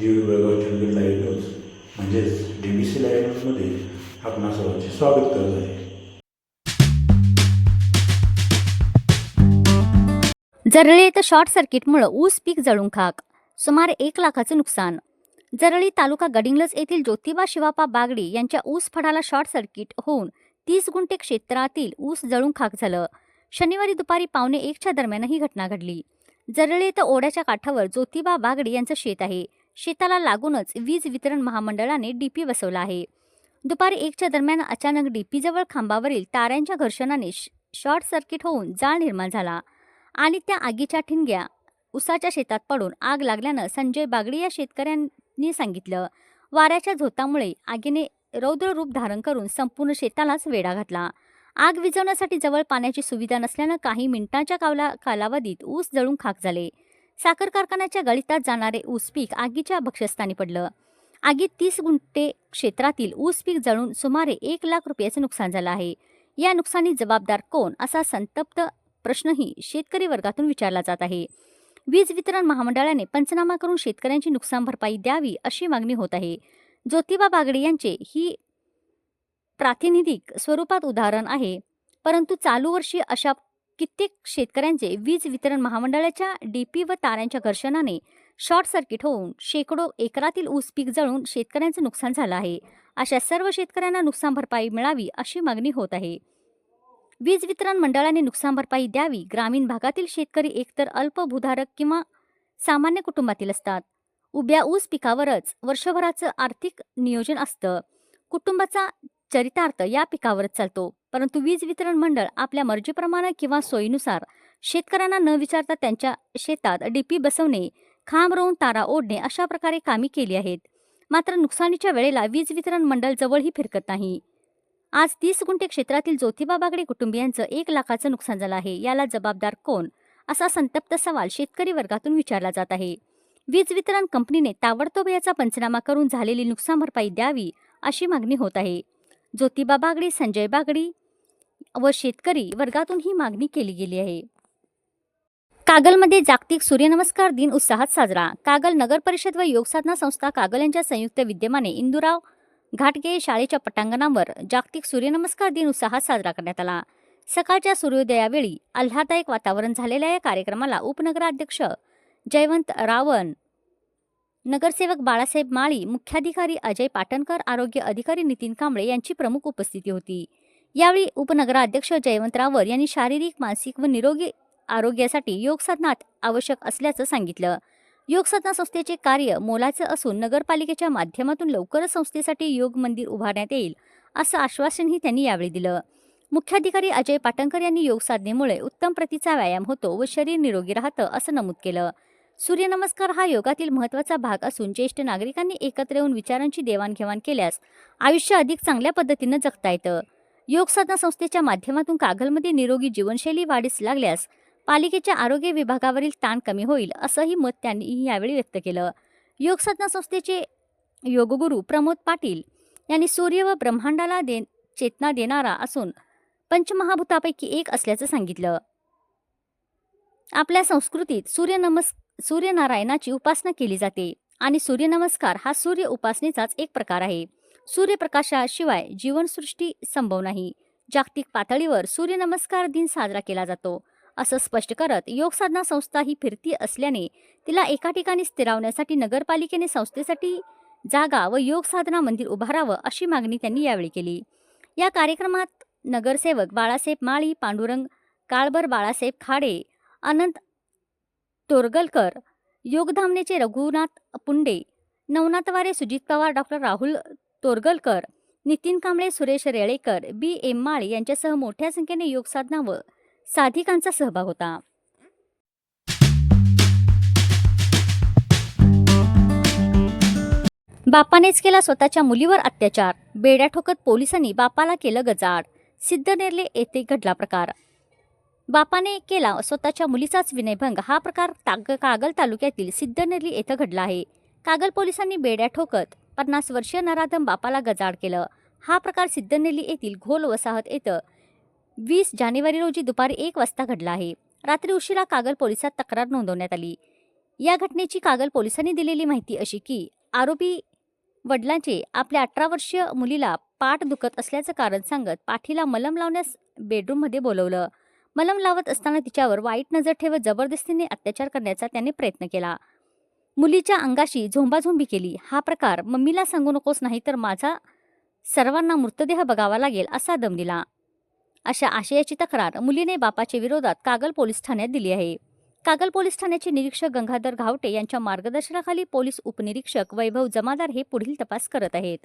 दीड Belgaum light house म्हणजेच D B C light हाऊसमध्ये आपण सर्वांचे स्वागत करत आहे. जरळी तर शॉर्ट सर्किटमुळं ऊस पीक जळून खाक सुमारे एक लाखाचं नुकसान. जरळी तालुका गडिंगलज येथील ज्योतिबा शिवापा बागडी यांच्या ऊस फडाला शॉर्ट सर्किट होऊन तीस गुंठे क्षेत्रातील ऊस जळून खाक झालं. शनिवारी दुपारी पावणे एकच्या दरम्यान ही घटना घडली. जरळे तर ओढ्याच्या काठावर ज्योतिबा बागडी यांचं शेत आहे. शेताला लागूनच वीज वितरण महामंडळाने डीपी बसवला आहे. दुपारी एकच्या दरम्यान अचानक डीपीजवळ खांबावरील ताऱ्यांच्या घर्षणाने श- शॉर्ट सर्किट होऊन जाळ निर्माण झाला आणि त्या आगीच्या ठिणग्या उसाच्या शेतात पडून आग लागल्यानं संजय बागडी या शेतकऱ्यांनी सांगितलं. वाऱ्याच्या झोतामुळे आगीने रौद्र रूप धारण करून संपूर्ण शेतालाच वेढा घातला. आग विझवण्यासाठी जवळ पाण्याची सुविधा नसल्यानं काही मिनिटांच्या कावला कालावधीत ऊस जळून खाक झाले. साखर कारखान्याच्या गळीतात जाणारे ऊस पीक आगीच्या भक्षस्थानी पडलं. आगीत तीस गुंठे क्षेत्रातील ऊस पीक जळून सुमारे एक लाख रुपयाचं नुकसान झालं आहे. या नुकसानी जबाबदार कोण असा संतप्त प्रश्नही शेतकरी वर्गातून विचारला जात आहे. वीज वितरण महामंडळाने पंचनामा करून शेतकऱ्यांची नुकसान भरपाई द्यावी अशी मागणी होत आहे. ज्योतिबा बागडे यांचे ही प्रातिनिधिक स्वरूपात उदाहरण आहे. परंतु चालू वर्षी अशा कित्येक शेतकऱ्यांचे वीज वितरण महामंडळाच्या डीपी व तारांच्या घर्षणाने शॉर्ट सर्किट होऊन शेकडो एकरातील ऊस पीक जळून शेतकऱ्यांचं नुकसान झालं आहे. अशा सर्व शेतकऱ्यांना नुकसान भरपाई मिळावी अशी मागणी होत आहे. वीज वितरण मंडळाने नुकसान भरपाई द्यावी ग्रामीण भागातील शेतकरी एकतर अल्पभूधारक किंवा सामान्य कुटुंबातील असतात. उभ्या ऊस पिकावरच वर्षभराचं आर्थिक नियोजन असतं. कुटुंबाचा चरितार्थ या पिकावरच चालतो. परंतु वीज वितरण मंडळ आपल्या मर्जीप्रमाणे किंवा सोयीनुसार शेतकऱ्यांना न विचारता त्यांच्या शेतात डीपी बसवणे खांब रोवून तारा ओढणे अशा प्रकारे कामी केली आहेत. मात्र नुकसानीच्या वेळेला वीज वितरण मंडळ जवळही फिरकत नाही. आज तीस गुंठे क्षेत्रातील ज्योतिबा बागडे कुटुंबियांचं एक लाखाचं नुकसान झालं आहे. याला जबाबदार कोण? असा संतप्त सवाल शेतकरी वर्गातून विचारला जात आहे. वीज वितरण कंपनीने ताबडतोब याचा पंचनामा करून झालेली नुकसान भरपाई द्यावी अशी मागणी होत आहे. ज्योतिबा बागडी संजय बागडी व शेतकरी वर्गातून ही मागणी केली गेली आहे. कागलमध्ये जागतिक सूर्यनमस्कार दिन उत्साहात साजरा. कागल नगर परिषद व योगसाधना संस्था कागल यांच्या संयुक्त विद्यमाने इंदुराव घाटगे शाळेच्या पटांगणावर जागतिक सूर्यनमस्कार दिन उत्साहात साजरा करण्यात आला. सकाळच्या सूर्योदयावेळी आल्हादायक वातावरण झालेल्या या कार्यक्रमाला उपनगराध्यक्ष जयवंत रावण नगरसेवक बाळासाहेब माळी मुख्याधिकारी अजय पाटणकर आरोग्य अधिकारी नितीन कांबळे यांची प्रमुख उपस्थिती होती. यावेळी उपनगराध्यक्ष जयवंत रावर यांनी शारीरिक मानसिक व निरोगी आरोग्यासाठी योगसाधनात आवश्यक असल्याचं सांगितलं. योगसाधना संस्थेचे कार्य मोलाचं असून नगरपालिकेच्या माध्यमातून लवकरच संस्थेसाठी योग मंदिर उभारण्यात येईल असं आश्वासनही त्यांनी यावेळी दिलं. मुख्याधिकारी अजय पाटणकर यांनी योगसाधनेमुळे उत्तम प्रतीचा व्यायाम होतो व शरीर निरोगी राहतं असं नमूद केलं. सूर्यनमस्कार हा योगातील महत्त्वाचा भाग असून ज्येष्ठ नागरिकांनी एकत्र येऊन विचारांची देवाणघेवाण केल्यास आयुष्य अधिक चांगल्या पद्धतीनं जगता येतं. योग साधना संस्थेच्या माध्यमातून कागलमध्ये निरोगी जीवनशैली वाढीस लागल्यास पालिकेच्या आरोग्य विभागावरील ताण कमी होईल असंही मत त्यांनी यावेळी व्यक्त केलं. योग साधना संस्थेचे योगगुरू प्रमोद पाटील यांनी सूर्य व ब्रह्मांडाला दे चेतना देणारा असून पंचमहाभूतापैकी एक असल्याचं सांगितलं. आपल्या संस्कृतीत सूर्यनमस् सूर्यनारायणाची उपासना केली जाते आणि सूर्यनमस्कार हा सूर्य उपासनेचाच एक प्रकार आहे. सूर्यप्रकाशाशिवाय जीवनसृष्टी संभव नाही. जागतिक पातळीवर सूर्यनमस्कार दिन साजरा केला जातो. असं स्पष्ट करत योगसाधना संस्था ही फिरती असल्याने तिला एका ठिकाणी स्थिरावण्यासाठी नगरपालिकेने संस्थेसाठी जागा व योगसाधना मंदिर उभारावं अशी मागणी त्यांनी यावेळी केली. या कार्यक्रमात नगरसेवक Balasaheb Mali Pandurang Kalbhar Balasaheb Khade Anant Toragalkar योगधामनेचे Raghunath Punde Navnathware Sujit Pawar doctor Rahul Toragalkar Nitin Kamble Suresh Relekar B. M. Male यांच्यासह मोठ्या संख्येने योगसाधना व साधिकांचा सहभाग होता. बापानेच केला स्वतःच्या मुलीवर अत्याचार. बेड्या ठोकत पोलिसांनी बापाला केलं गजाड. सिद्धनेरले येथे घडला प्रकार. बापाने केला. स्वतःच्या मुलीचाच विनयभंग. हा प्रकार ताग कागल तालुक्यातील सिद्धनेरी येथे घडला आहे. कागल पोलिसांनी बेड्या ठोकत पन्नास वर्षीय नराधम बापाला गजाड केलं. हा प्रकार सिद्धनेली येथील घोल वसाहत येतं वीस जानेवारी रोजी दुपारी एक वाजता घडला आहे. रात्री उशिरा कागल पोलिसात तक्रार नोंदवण्यात आली. या घटनेची कागल पोलिसांनी दिलेली माहिती अशी की आरोपी वडिलांचे आपल्या अठरा वर्षीय मुलीला पाठ दुखत असल्याचं कारण सांगत पाठीला मलम लावण्यास बेडरूममध्ये बोलवलं. मलम लावत असताना तिच्यावर वाईट नजर ठेवत जबरदस्तीने अत्याचार करण्याचा त्याने प्रयत्न केला. मुलीच्या अंगाशी झोंबाझोंबी केली. हा प्रकार मम्मीला सांगू नकोस नाही तर माझा सर्वांना मृतदेह बघावा लागेल असा दम दिला. अशा आशयाची तक्रार मुलीने बापाच्या विरोधात कागल पोलीस ठाण्यात दिली आहे. कागल पोलीस ठाण्याचे निरीक्षक गंगाधर घावटे यांच्या मार्गदर्शनाखाली पोलीस उपनिरीक्षक वैभव जमादार हे पुढील तपास करत आहेत.